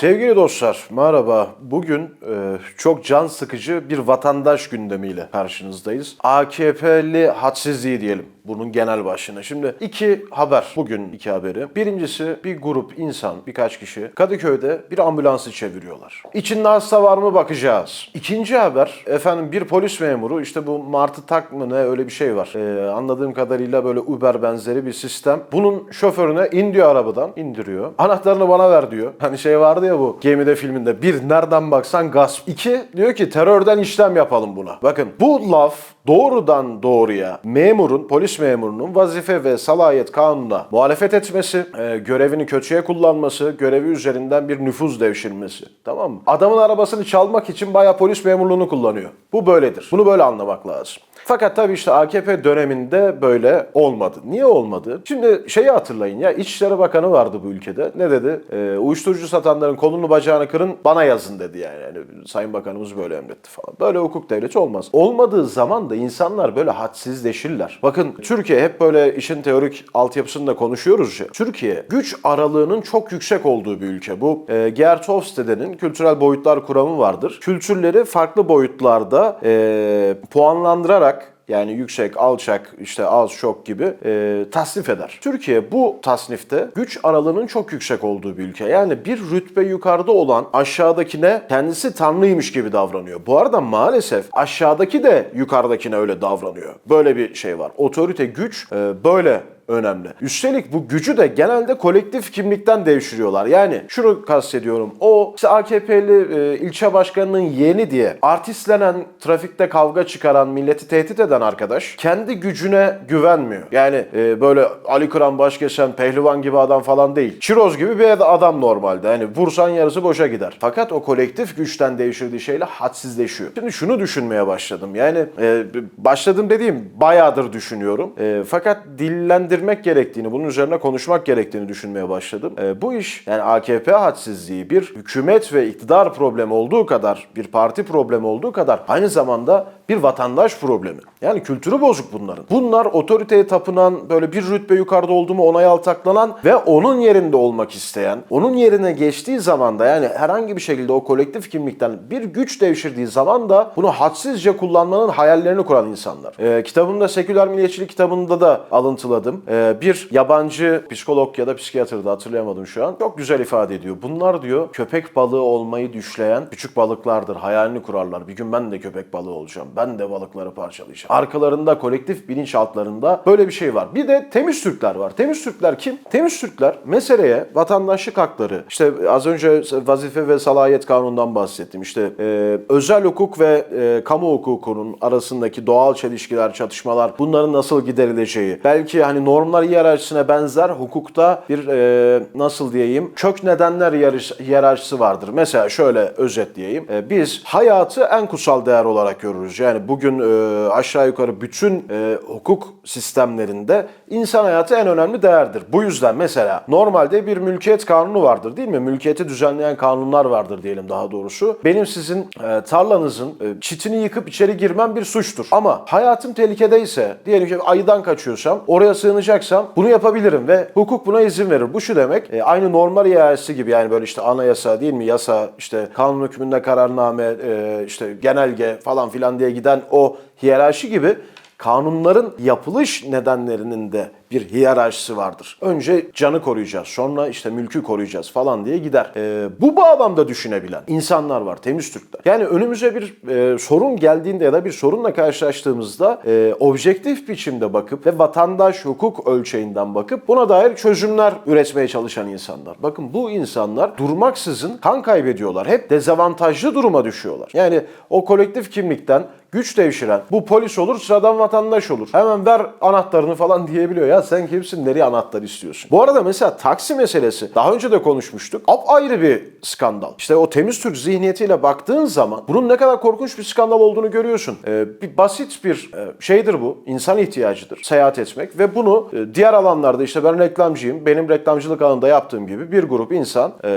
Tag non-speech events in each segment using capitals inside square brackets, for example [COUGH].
Sevgili dostlar, merhaba. Bugün e, çok can sıkıcı bir vatandaş gündemiyle karşınızdayız. AKP'li hadsizliği diyelim bunun genel başlığına. Şimdi iki haber, bugün iki haberi. Birincisi bir grup insan, birkaç kişi Kadıköy'de bir ambulansı çeviriyorlar. İçinde hasta var mı bakacağız. İkinci haber, efendim bir polis memuru, işte bu Martı Tak mı ne öyle bir şey var. E, anladığım kadarıyla böyle Uber benzeri bir sistem. Bunun şoförüne in diyor arabadan, indiriyor. Anahtarını bana ver diyor. Hani şey vardı ya bu gemide filminde. Bir, nereden baksan gasp. İki, diyor ki terörden işlem yapalım buna. Bakın bu laf doğrudan doğruya memurun, polis memurunun vazife ve salayet kanununa muhalefet etmesi, e, görevini kötüye kullanması, görevi üzerinden bir nüfuz devşirmesi. Tamam mı? Adamın arabasını çalmak için bayağı polis memurluğunu kullanıyor. Bu böyledir. Bunu böyle anlamak lazım. Fakat tabii işte AKP döneminde böyle olmadı. Niye olmadı? Şimdi şeyi hatırlayın ya İçişleri Bakanı vardı bu ülkede. Ne dedi? E, uyuşturucu satanların kolunu bacağını kırın bana yazın dedi yani. yani. Sayın Bakanımız böyle emretti falan. Böyle hukuk devleti olmaz. Olmadığı zaman da insanlar böyle hadsizleşirler. Bakın Türkiye hep böyle işin teorik altyapısında konuşuyoruz ya. Türkiye güç aralığının çok yüksek olduğu bir ülke. Bu e, Gerd Hofstede'nin kültürel boyutlar kuramı vardır. Kültürleri farklı boyutlarda e, puanlandırarak yani yüksek, alçak, işte az, çok gibi e, tasnif eder. Türkiye bu tasnifte güç aralığının çok yüksek olduğu bir ülke. Yani bir rütbe yukarıda olan aşağıdakine kendisi tanrıymış gibi davranıyor. Bu arada maalesef aşağıdaki de yukarıdakine öyle davranıyor. Böyle bir şey var. Otorite, güç e, böyle önemli. Üstelik bu gücü de genelde kolektif kimlikten devşiriyorlar. Yani şunu kastediyorum. O işte AKP'li e, ilçe başkanının yeğeni diye artistlenen, trafikte kavga çıkaran, milleti tehdit eden arkadaş kendi gücüne güvenmiyor. Yani e, böyle Ali Kıran Başkesen, pehlivan gibi adam falan değil. Çiroz gibi bir adam normalde. Yani vursan yarısı boşa gider. Fakat o kolektif güçten devşirdiği şeyle hadsizleşiyor. Şimdi şunu düşünmeye başladım. Yani e, başladım dediğim bayağıdır düşünüyorum. E, fakat dillendir değerlendirmek gerektiğini, bunun üzerine konuşmak gerektiğini düşünmeye başladım. E, bu iş yani AKP hadsizliği bir hükümet ve iktidar problemi olduğu kadar, bir parti problemi olduğu kadar aynı zamanda bir vatandaş problemi. Yani kültürü bozuk bunların. Bunlar otoriteye tapınan, böyle bir rütbe yukarıda oldu mu onaya altaklanan ve onun yerinde olmak isteyen, onun yerine geçtiği zaman da yani herhangi bir şekilde o kolektif kimlikten bir güç devşirdiği zaman da bunu hadsizce kullanmanın hayallerini kuran insanlar. E, kitabımda Seküler Milliyetçilik kitabında da alıntıladım. E, bir yabancı psikolog ya da psikiyatrda hatırlayamadım şu an. Çok güzel ifade ediyor. Bunlar diyor köpek balığı olmayı düşleyen küçük balıklardır. Hayalini kurarlar. Bir gün ben de köpek balığı olacağım. Ben de balıkları parçalayacağım. Arkalarında kolektif bilinçaltlarında böyle bir şey var. Bir de temiz Türkler var. Temiz Türkler kim? Temiz Türkler meseleye vatandaşlık hakları, işte az önce vazife ve salayet kanunundan bahsettim. İşte e, özel hukuk ve e, kamu hukukunun arasındaki doğal çelişkiler, çatışmalar bunların nasıl giderileceği. Belki hani normlar hiyerarşisine benzer hukukta bir e, nasıl diyeyim kök nedenler hiyerarşisi vardır. Mesela şöyle özetleyeyim. E, biz hayatı en kutsal değer olarak görürüz. Yani bugün e, aşağı yukarı bütün e, hukuk sistemlerinde insan hayatı en önemli değerdir. Bu yüzden mesela normalde bir mülkiyet kanunu vardır değil mi? Mülkiyeti düzenleyen kanunlar vardır diyelim daha doğrusu. Benim sizin e, tarlanızın e, çitini yıkıp içeri girmem bir suçtur. Ama hayatım tehlikedeyse diyelim ki ayıdan kaçıyorsam oraya sığınacaksam bunu yapabilirim ve hukuk buna izin verir. Bu şu demek e, aynı normal hiyerarşisi gibi yani böyle işte anayasa değil mi yasa işte kanun hükmünde kararname e, işte genelge falan filan diye giden o hiyerarşi gibi kanunların yapılış nedenlerinin de bir hiyerarşisi vardır. Önce canı koruyacağız, sonra işte mülkü koruyacağız falan diye gider. Ee, bu bağlamda düşünebilen insanlar var, temiz Türkler. Yani önümüze bir e, sorun geldiğinde ya da bir sorunla karşılaştığımızda e, objektif biçimde bakıp ve vatandaş hukuk ölçeğinden bakıp buna dair çözümler üretmeye çalışan insanlar. Bakın bu insanlar durmaksızın kan kaybediyorlar. Hep dezavantajlı duruma düşüyorlar. Yani o kolektif kimlikten güç devşiren bu polis olur sıradan vatandaş olur. Hemen ver anahtarını falan [LAUGHS] diyebiliyor. Ya sen kimsin nereye anahtar istiyorsun? Bu arada mesela taksi meselesi daha önce de konuşmuştuk. Ap ayrı bir skandal. İşte o temiz Türk zihniyetiyle baktığın zaman bunun ne kadar korkunç bir skandal olduğunu görüyorsun. Ee, bir basit bir e, şeydir bu. İnsan ihtiyacıdır. Seyahat etmek ve bunu e, diğer alanlarda işte ben reklamcıyım. Benim reklamcılık alanında yaptığım gibi bir grup insan e,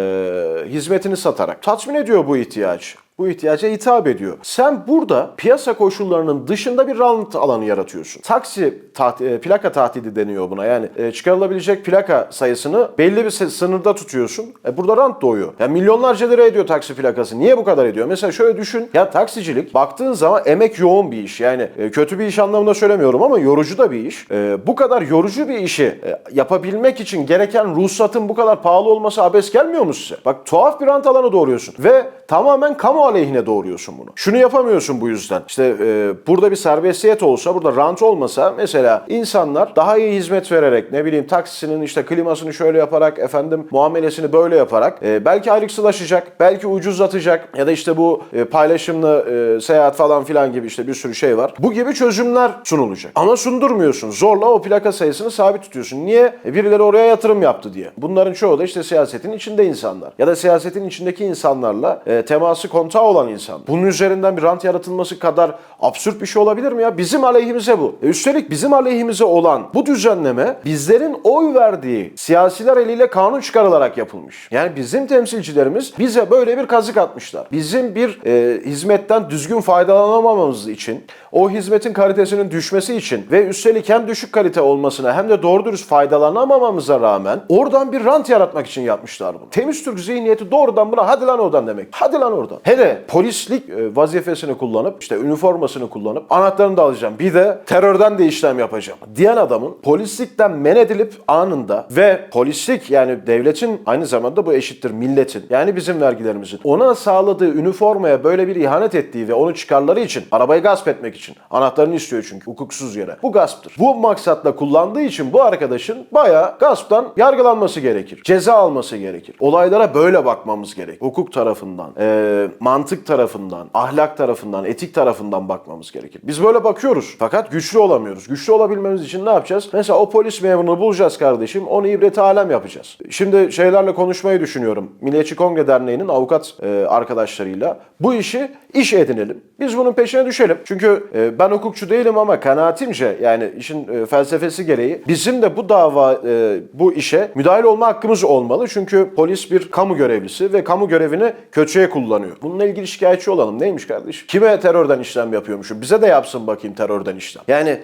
hizmetini satarak tatmin ediyor bu ihtiyaç. Bu ihtiyaca hitap ediyor. Sen burada piyasa koşullarının dışında bir rant alanı yaratıyorsun. Taksi taht- e, plaka tahtidi deniyor buna. Yani e, çıkarılabilecek plaka sayısını belli bir sınırda tutuyorsun. E, burada rant doğuyor. Yani milyonlarca lira ediyor taksi plakası. Niye bu kadar ediyor? Mesela şöyle düşün. Ya taksicilik baktığın zaman emek yoğun bir iş. Yani e, kötü bir iş anlamında söylemiyorum ama yorucu da bir iş. E, bu kadar yorucu bir işi yapabilmek için gereken ruhsatın bu kadar pahalı olması abes gelmiyor mu size? Bak tuhaf bir rant alanı doğuruyorsun ve tamamen kamu aleyhine doğuruyorsun bunu. Şunu yapamıyorsun bu yüzden. İşte e, burada bir serbestiyet olsa, burada rant olmasa mesela insanlar daha iyi hizmet vererek ne bileyim taksisinin işte klimasını şöyle yaparak efendim muamelesini böyle yaparak e, belki ayrıksılaşacak, belki ucuzlatacak ya da işte bu e, paylaşımlı e, seyahat falan filan gibi işte bir sürü şey var. Bu gibi çözümler sunulacak. Ama sundurmuyorsun. Zorla o plaka sayısını sabit tutuyorsun. Niye? E, birileri oraya yatırım yaptı diye. Bunların çoğu da işte siyasetin içinde insanlar. Ya da siyasetin içindeki insanlarla e, teması kontağı olan insan. Bunun üzerinden bir rant yaratılması kadar absürt bir şey olabilir mi ya? Bizim aleyhimize bu. E, üstelik bizim aleyhimize olan bu düzenleme bizlerin oy verdiği siyasiler eliyle kanun çıkarılarak yapılmış. Yani bizim temsilcilerimiz bize böyle bir kazık atmışlar. Bizim bir e, hizmetten düzgün faydalanamamamız için, o hizmetin kalitesinin düşmesi için ve üstelik hem düşük kalite olmasına hem de doğru dürüst faydalanamamamıza rağmen oradan bir rant yaratmak için yapmışlar bunu. Temiz Türk zihniyeti doğrudan buna hadi lan oradan demek. Hadi lan oradan. Hele polislik e, vazifesini kullanıp işte üniformasını kullanıp anahtarını da alacağım. Bir de terörden de işlem yapacağım. Diyen adamın polislikten men edilip anında ve polislik yani devletin aynı zamanda bu eşittir milletin yani bizim vergilerimizin ona sağladığı üniformaya böyle bir ihanet ettiği ve onu çıkarları için arabayı gasp etmek için anahtarını istiyor çünkü hukuksuz yere. Bu gasptır. Bu maksatla kullandığı için bu arkadaşın bayağı gasptan yargılanması gerekir. Ceza alması gerekir. Olaylara böyle bakmamız gerek. Hukuk tarafından, eee, mantık tarafından, ahlak tarafından, etik tarafından bakmamız gerekir. Biz böyle bakıyoruz. Fakat güçlü olamıyoruz. Güçlü olabilmemiz için ne yapacağız? Mesela o polis memurunu bulacağız kardeşim. Onu ibret alem yapacağız. Şimdi şeylerle konuşmayı düşünüyorum. Milliyetçi Kongre Derneği'nin avukat e, arkadaşlarıyla bu işi iş edinelim. Biz bunun peşine düşelim. Çünkü e, ben hukukçu değilim ama kanaatimce yani işin e, felsefesi gereği bizim de bu dava e, bu işe müdahil olma hakkımız olmalı. Çünkü polis bir kamu görevlisi ve kamu görevini kötüye kullanıyor. Bununla ilgili şikayetçi olalım. Neymiş kardeşim? Kime terörden işlem yapıyormuşum? Bize de yapsın bakayım terörden işlem. Yani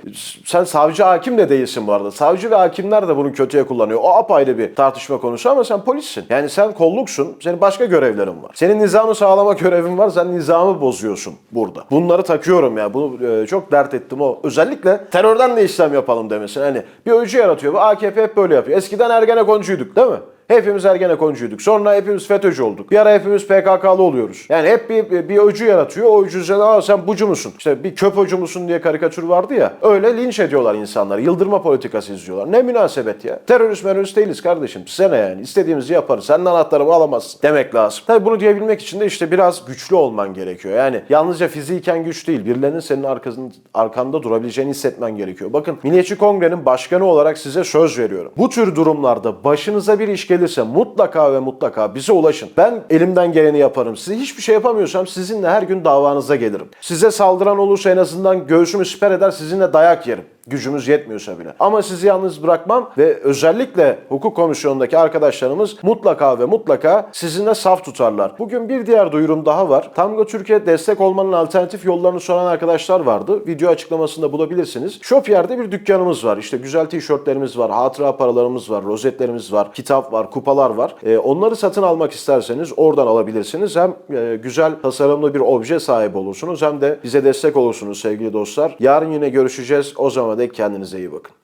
sen savcı hakim de değilsin bu arada. Savcı ve hakimler de bunu kötüye kullanıyor. O apayrı bir tartışma konusu ama sen polissin. Yani sen kolluksun. Senin başka görevlerin var. Senin nizamı sağlama görevin var. Sen nizamı bozuyorsun burada. Bunları takıyorum ya. Bunu e, çok dert ettim o. Özellikle terörden de işlem yapalım demesin. Hani bir öcü yaratıyor. Bu AKP hep böyle yapıyor. Eskiden Ergenekoncuyduk değil mi? Hepimiz Ergenekoncuyduk. Sonra hepimiz FETÖ'cü olduk. Bir ara hepimiz PKK'lı oluyoruz. Yani hep bir, bir öcü yaratıyor. O öcü üzerine sen bucu musun? İşte bir köpocu musun diye karikatür vardı ya. Öyle linç ediyorlar insanları. Yıldırma politikası izliyorlar. Ne münasebet ya. Terörist merörist değiliz kardeşim. Size ne yani? İstediğimizi yaparız. Senin anahtarımı alamazsın demek lazım. Tabii bunu diyebilmek için de işte biraz güçlü olman gerekiyor. Yani yalnızca fiziken güç değil. Birilerinin senin arkasın, arkanda durabileceğini hissetmen gerekiyor. Bakın Milliyetçi Kongre'nin başkanı olarak size söz veriyorum. Bu tür durumlarda başınıza bir iş gelirse mutlaka ve mutlaka bize ulaşın. Ben elimden geleni yaparım. Size hiçbir şey yapamıyorsam sizinle her gün davanıza gelirim. Size saldıran olursa en azından göğsümü siper eder sizinle dayak yerim. Gücümüz yetmiyorsa bile. Ama sizi yalnız bırakmam ve özellikle hukuk komisyonundaki arkadaşlarımız mutlaka ve mutlaka sizinle saf tutarlar. Bugün bir diğer duyurum daha var. Tango Türkiye destek olmanın alternatif yollarını soran arkadaşlar vardı. Video açıklamasında bulabilirsiniz. Shopier'de bir dükkanımız var. İşte güzel tişörtlerimiz var, hatıra paralarımız var, rozetlerimiz var, kitap var, kupalar var. Ee, onları satın almak isterseniz oradan alabilirsiniz. Hem e, güzel tasarımlı bir obje sahibi olursunuz hem de bize destek olursunuz sevgili dostlar. Yarın yine görüşeceğiz. O zaman dek kendinize iyi bakın.